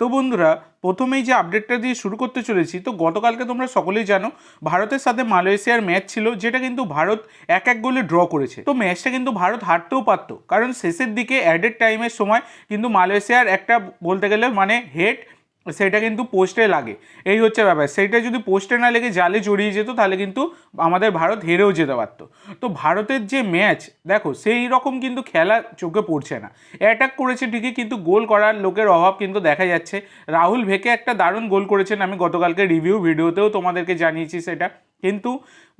তো বন্ধুরা, প্রথমেই যে আপডেটটা দিয়ে শুরু করতে চলেছি, তো গতকালকে তোমরা সকলেই জানো, ভারতের সাথে মালয়েশিয়ার ম্যাচ ছিল, যেটা কিন্তু ভারত এক এক গোলে ড্র করেছে। তো ম্যাচটা কিন্তু ভারত হারতেও পারতো, কারণ শেষের দিকে অ্যাডেড টাইমের সময় কিন্তু মালয়েশিয়ার একটা বলতে গেলে মানে হেড সেটা কিন্তু পোস্টে লাগে। এই হচ্ছে ব্যাপার। সেটা যদি পোস্টে না লেগে জালে জড়িয়ে যেত, তাহলে কিন্তু আমাদের ভারত হেরেও যেতে পারতো। তো ভারতের যে ম্যাচ, দেখো, সেই রকম কিন্তু খেলা চোখে পড়ছে না। অ্যাটাক করেছে ঠিকই, কিন্তু গোল করার লোকের অভাব কিন্তু দেখা যাচ্ছে। রাহুল ভেকে একটা দারুণ গোল করেছেন। আমি গতকালকে রিভিউ ভিডিওতেও তোমাদেরকে জানিয়েছি সেটা। কিন্তু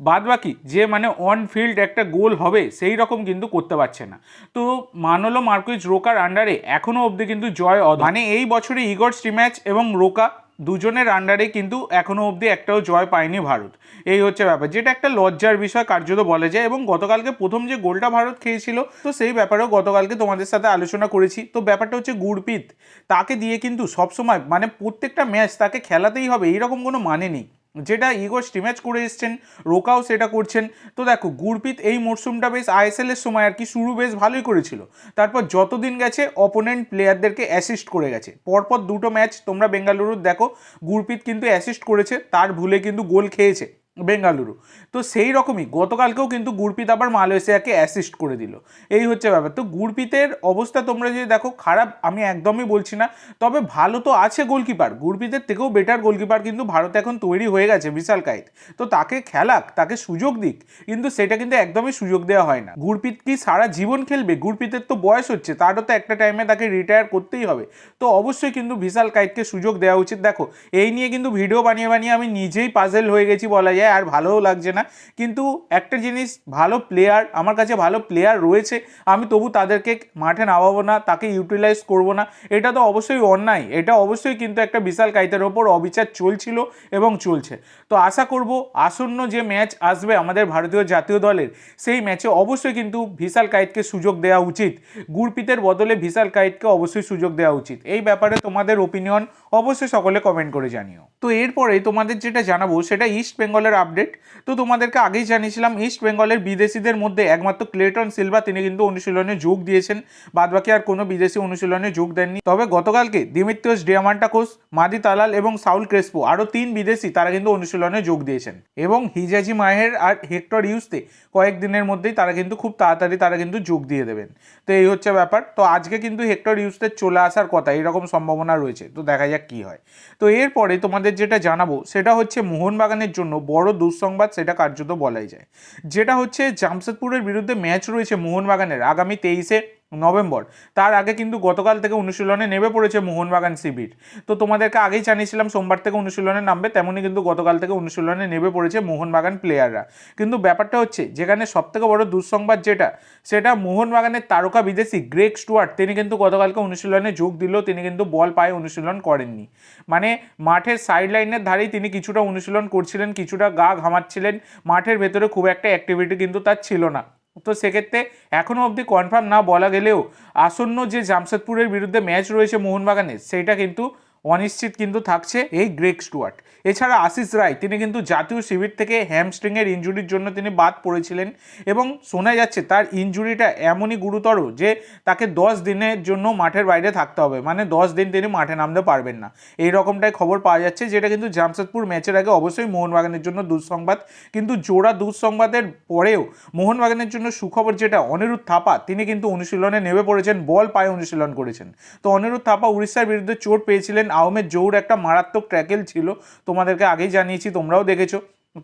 বাদ বাকি যে মানে অন ফিল্ড একটা গোল হবে, সেই রকম কিন্তু করতে পারছে না। তো মানলো মার্কুইজ রোকার আন্ডারে এখনও অবধি কিন্তু জয় অধ মানে এই বছরে ইগর স্টিম্যাচ এবং রোকা দুজনের আন্ডারে কিন্তু এখনও অবধি একটাও জয় পায়নি ভারত। এই হচ্ছে ব্যাপার। যেটা একটা লজ্জার বিষয়, কার্যত বলা যায়, এবং গতকালকে প্রথম যে গোলটা ভারত খেয়েছিল, তো সেই ব্যাপারেও গতকালকে তোমাদের সাথে আলোচনা করেছি। তো ব্যাপারটা হচ্ছে গুরপিত তাকে দিয়ে কিন্তু সবসময় মানে প্রত্যেকটা ম্যাচ তাকে খেলাতেই হবে, এইরকম কোনো মানে নেই। যেটা ইগো স্টিম্যাচ করে এসছেন রোকাও সেটা করছেন। তো দেখো গুরপিত এই মরশুমটা বেশ আইএসএল এর সময় আর কি শুরু বেশ ভালোই করেছিল। তারপর যতদিন গেছে অপোনেন্ট প্লেয়ারদেরকে অ্যাসিস্ট করে গেছে। পরপর দুটো ম্যাচ তোমরা বেঙ্গালুরুর দেখো গুরপিত কিন্তু অ্যাসিস্ট করেছে, তার ভুলে কিন্তু গোল খেয়েছে। বেঙ্গালুরু। তো সেই রকমই গতকালকেও কিন্তু গুরপিত আবার মালয়েশিয়াকে অ্যাসিস্ট করে দিল। এই হচ্ছে ব্যাপার। তো গুরপিতের অবস্থা তোমরা যদি দেখো, খারাপ আমি একদমই বলছি না, তবে ভালো তো আছে গোলকিপার গুরপিতের থেকেও বেটার গোলকিপার কিন্তু ভারত এখন তৈরি হয়ে গেছে বিশাল কাইত তো তাকে খেলাক, তাকে সুযোগ দিক, কিন্তু সেটা কিন্তু একদমই সুযোগ দেওয়া হয় না। গুরপিত কি সারা জীবন খেলবে? গুরপিতের তো বয়স হচ্ছে, তারও তো একটা টাইমে তাকে রিটায়ার করতেই হবে। তো অবশ্যই কিন্তু বিশাল কাইতকে সুযোগ দেওয়া উচিত। দেখো, এই নিয়ে কিন্তু ভিডিও বানিয়ে বানিয়ে আমি নিজেই পাজেল হয়ে গেছি বলা যায়। আর ভালোও লাগছে না। কিন্তু একটা জিনিস, ভালো প্লেয়ার আমার কাছে ভালো প্লেয়ার রয়েছে, আমি তবু তাদেরকে মাঠে নামাবো না, তাকে ইউটিলাইজ করব না। এটা তো অবশ্যই অন্যায়, এটা অবশ্যই কিন্তু একটা বিশাল কাইতের ওপর অবিচার চলছিল এবং চলছে। তো আশা করব আসন্ন যে ম্যাচ আসবে আমাদের ভারতীয় জাতীয় দলের, সেই ম্যাচে অবশ্যই কিন্তু ভিশাল কাইতকে সুযোগ দেওয়া উচিত। গুরপিতের বদলে ভিশাল কাইতকে অবশ্যই সুযোগ দেওয়া উচিত। এই ব্যাপারে তোমাদের ওপিনিয়ন অবশ্যই সকলে কমেন্ট করে জানিও। তো এরপরে তোমাদের যেটা জানাব, সেটা ইস্ট বেঙ্গলের আপডেট তো তোমাদেরকে আগেই জানিয়েছিলাম ইস্ট বেঙ্গলের বিদেশিদের মধ্যে একমাত্র ক্লেটন সিলভা তিনি কিন্তু অনুশীলনে যোগ দিয়েছেন। বাদবাকি আর কোনো বিদেশি অনুশীলনে যোগ দেননি। তবে গতকালকে দিমিত্রিয়স ডিয়ামান্টাকোস মাদি তালাল এবং সাউল ক্রেসপো আরও তিন বিদেশি তারা কিন্তু অনুশীলনে যোগ দিয়েছেন। এবং হিজাজি মাহের আর হেক্টর ইউসতে কয়েকদিনের মধ্যেই তারা কিন্তু খুব তাড়াতাড়ি তারা কিন্তু যোগ দিয়ে দেবেন। তো এই হচ্ছে ব্যাপার। তো আজকে কিন্তু হেক্টর ইউসদের চলে আসার কথা, এরকম সম্ভাবনা রয়েছে। তো দেখা যাক কী হয়। তো এরপরে তোমাদের যেটা জানাব, সেটা হচ্ছে মোহনবাগানের জন্য বড় দুঃসংবাদ সেটা কার্যত বলাই যায়। যেটা হচ্ছে জামশেদপুরের বিরুদ্ধে ম্যাচ রয়েছে মোহনবাগানের। আগামী তেইশে নভেম্বর। তার আগে কিন্তু গতকাল থেকে অনুশীলনে নেমে পড়েছে মোহনবাগান শিবির। তো তোমাদেরকে আগেই জানিয়েছিলাম, সোমবার থেকে অনুশীলনে নামবে তেমনই কিন্তু গতকাল থেকে অনুশীলনে নেমে পড়েছে মোহনবাগান প্লেয়াররা কিন্তু ব্যাপারটা হচ্ছে, যেখানে সবথেকে বড় দুঃসংবাদ যেটা, সেটা মোহনবাগানের তারকা বিদেশি গ্রেক স্টুয়ার্ট, তিনি কিন্তু গতকালকে অনুশীলনে যোগ দিল তিনি কিন্তু বল পায়ে অনুশীলন করেননি। মানে মাঠের সাইড লাইনের ধারেই তিনি কিছুটা অনুশীলন করছিলেন, কিছুটা গা ঘামাচ্ছিলেন, মাঠের ভেতরে খুব একটা অ্যাক্টিভিটি কিন্তু তার ছিল না। তো সেক্ষেত্রে এখনও অবধি কনফার্ম না বলা গেলেও আসন্ন যে জামশেদপুরের বিরুদ্ধে ম্যাচ রয়েছে মোহনবাগানের, সেইটা কিন্তু অনিশ্চিত কিন্তু থাকছে এই গ্রেক স্টুয়ার্ট। এছাড়া আশিস রায়, তিনি কিন্তু জাতীয় শিবির থেকে হ্যামস্ট্রিংয়ের ইঞ্জুরির জন্য তিনি বাদ পড়েছিলেন এবং শোনা যাচ্ছে তার ইঞ্জুরিটা এমনই গুরুতর যে তাকে দশ দিনের জন্য মাঠের বাইরে থাকতে হবে। মানে দশ দিন তিনি মাঠে নামতে পারবেন না। এই রকমটাই খবর পাওয়া যাচ্ছে, যেটা কিন্তু জামশেদপুর ম্যাচের আগে অবশ্যই মোহনবাগানের জন্য দুঃসংবাদ। কিন্তু জোড়া দুঃসংবাদের পরেও মোহনবাগানের জন্য সুখবর যেটা, অনিরুদ্ধ থাপা, তিনি কিন্তু অনুশীলনে নেমে পড়েছেন, বল পায়ে অনুশীলন করেছেন। তো অনিরুদ্ধ থাপা উড়িষ্যার বিরুদ্ধে চোট পেয়েছিলেন আহমেদ জৌর একটা মারাত্মক ট্র্যাকেল ছিল। তোমাদেরকে আগেই জানিয়েছি, তোমরাও দেখেছ।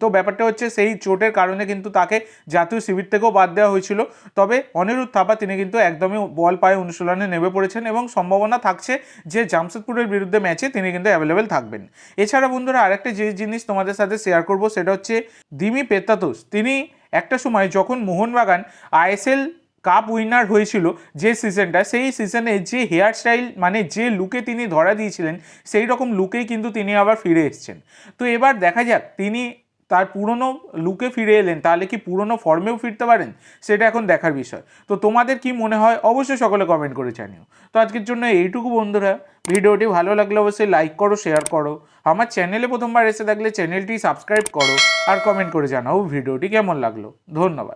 তো ব্যাপারটা হচ্ছে সেই চোটের কারণে কিন্তু তাকে জাতীয় শিবির থেকেও বাদ দেওয়া হয়েছিল। তবে অনিরুদ্ধ থাপা, তিনি কিন্তু একদমই বল পায়ে অনুশীলনে নেমে পড়েছেন এবং সম্ভাবনা থাকছে যে জামশেদপুরের বিরুদ্ধে ম্যাচে তিনি কিন্তু অ্যাভেলেবেল থাকবেন। এছাড়া বন্ধুরা, আরেকটা যে জিনিস তোমাদের সাথে শেয়ার করব, সেটা হচ্ছে দিমি পেত্তাতোস তিনি একটা সময় যখন মোহনবাগান আইএসএল কাপ উইনার হয়েছিল যে সিজনটা সেই সিজনে যে হেয়ার স্টাইল মানে যে লুকে তিনি ধরা দিয়েছিলেন, সেই রকম লুকেই কিন্তু তিনি আবার ফিরে এসেছেন। তো এবার দেখা যাক, তিনি তার পুরনো লুকে ফিরে এলেন, তাহলে কি পুরনো ফর্মেও ফিরতে পারেন? সেটা এখন দেখার বিষয়। তো তোমাদের কি মনে হয়? অবশ্যই সকলে কমেন্ট করে জানিও। তো আজকের জন্য এইটুকু বন্ধুরা। ভিডিওটি ভালো লাগলে অবশ্যই লাইক করো শেয়ার করো। আমার চ্যানেলে প্রথমবার এসে থাকলে চ্যানেলটি সাবস্ক্রাইব করো আর কমেন্ট করে জানাও ভিডিওটি কেমন লাগল। ধন্যবাদ।